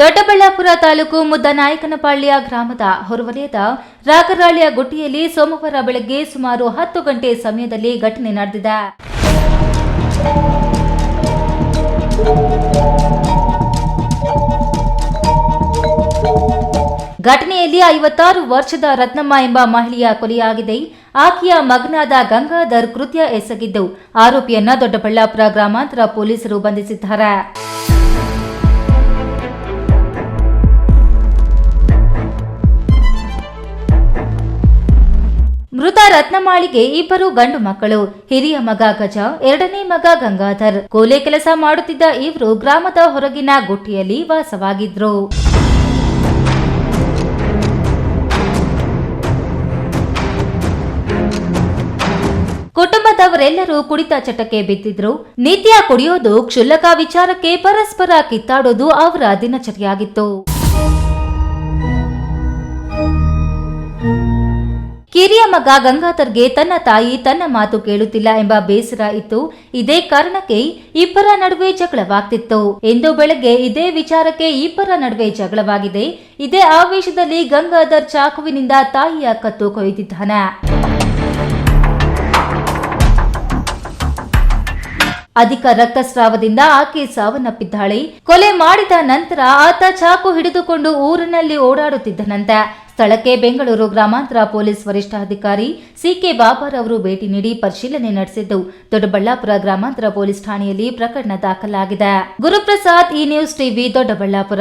ದೊಡ್ಡಬಳ್ಳಾಪುರ ತಾಲೂಕು ಮುದ್ದನಾಯಕನಪಾಳ್ಯ ಗ್ರಾಮದ ಹೊರವಲಯದ ರಾಗರಾಳಿಯ ಗುಟ್ಟಿಯಲ್ಲಿ ಸೋಮವಾರ ಬೆಳಗ್ಗೆ ಸುಮಾರು ಹತ್ತು ಗಂಟೆ ಸಮಯದಲ್ಲಿ ಘಟನೆ ನಡೆದಿದೆ. ಘಟನೆಯಲ್ಲಿ ಐವತ್ತಾರು ವರ್ಷದ ರತ್ನಮ್ಮ ಎಂಬ ಮಹಿಳೆಯ ಕೊಲೆಯಾಗಿದೆ. ಆಕೆಯ ಮಗನಾದ ಗಂಗಾಧರ್ ಕೃತ್ಯ ಎಸಗಿದ್ದು ಆರೋಪಿಯನ್ನ ದೊಡ್ಡಬಳ್ಳಾಪುರ ಗ್ರಾಮಾಂತರ ಪೊಲೀಸರು ಬಂಧಿಸಿದ್ದಾರೆ. ಮೃತ ರತ್ನಮಾಳಿಗೆ ಇಬ್ಬರು ಗಂಡು ಮಕ್ಕಳು, ಹಿರಿಯ ಮಗ ಗಜ, ಎರಡನೇ ಮಗ ಗಂಗಾಧರ್. ಕೋಲೆ ಕೆಲಸ ಮಾಡುತ್ತಿದ್ದ ಇವರು ಗ್ರಾಮದ ಹೊರಗಿನ ಗುಟ್ಟಿಯಲ್ಲಿ ವಾಸವಾಗಿದ್ರು. ಕುಟುಂಬದವರೆಲ್ಲರೂ ಕುಡಿತ ಚಟಕ್ಕೆ ಬಿದ್ದಿದ್ರು. ನಿತ್ಯ ಕುಡಿಯೋದು ಕ್ಷುಲ್ಲಕ ವಿಚಾರಕ್ಕೆ ಪರಸ್ಪರ ಕಿತ್ತಾಡೋದು ಅವರ ದಿನಚರಿಯಾಗಿತ್ತು. ಕಿರಿಯ ಮಗ ಗಂಗಾಧರ್ಗೆ ತನ್ನ ತಾಯಿ ತನ್ನ ಮಾತು ಕೇಳುತ್ತಿಲ್ಲ ಎಂಬ ಬೇಸರ ಇತ್ತು. ಇದೇ ಕಾರಣಕ್ಕೆ ಇಬ್ಬರ ನಡುವೆ ಜಗಳವಾಗ್ತಿತ್ತು. ಎಂದು ಬೆಳಗ್ಗೆ ಇದೇ ವಿಚಾರಕ್ಕೆ ಇಬ್ಬರ ನಡುವೆ ಜಗಳವಾಗಿದೆ. ಇದೇ ಆವೇಶದಲ್ಲಿ ಗಂಗಾಧರ್ ಚಾಕುವಿನಿಂದ ತಾಯಿಯ ಕತ್ತು ಕೊಯ್ದಿದ್ದಾನೆ. ಅಧಿಕ ರಕ್ತಸ್ರಾವದಿಂದ ಆಕೆ ಸಾವನ್ನಪ್ಪಿದ್ದಾಳೆ. ಕೊಲೆ ಮಾಡಿದ ನಂತರ ಆತ ಚಾಕು ಹಿಡಿದುಕೊಂಡು ಊರಿನಲ್ಲಿ ಓಡಾಡುತ್ತಿದ್ದನಂತೆ. ಸ್ಥಳಕ್ಕೆ ಬೆಂಗಳೂರು ಗ್ರಾಮಾಂತರ ಪೊಲೀಸ್ ವರಿಷ್ಠಾಧಿಕಾರಿ ಸಿಕೆ ಬಾಬರ್ ಅವರು ಭೇಟಿ ನೀಡಿ ಪರಿಶೀಲನೆ ನಡೆಸಿದ್ದು. ದೊಡ್ಡಬಳ್ಳಾಪುರ ಗ್ರಾಮಾಂತರ ಪೊಲೀಸ್ ಠಾಣೆಯಲ್ಲಿ ಪ್ರಕರಣ ದಾಖಲಾಗಿದೆ. ಗುರುಪ್ರಸಾದ್ ಈ ನ್ಯೂಸ್ ಟಿವಿ, ದೊಡ್ಡಬಳ್ಳಾಪುರ.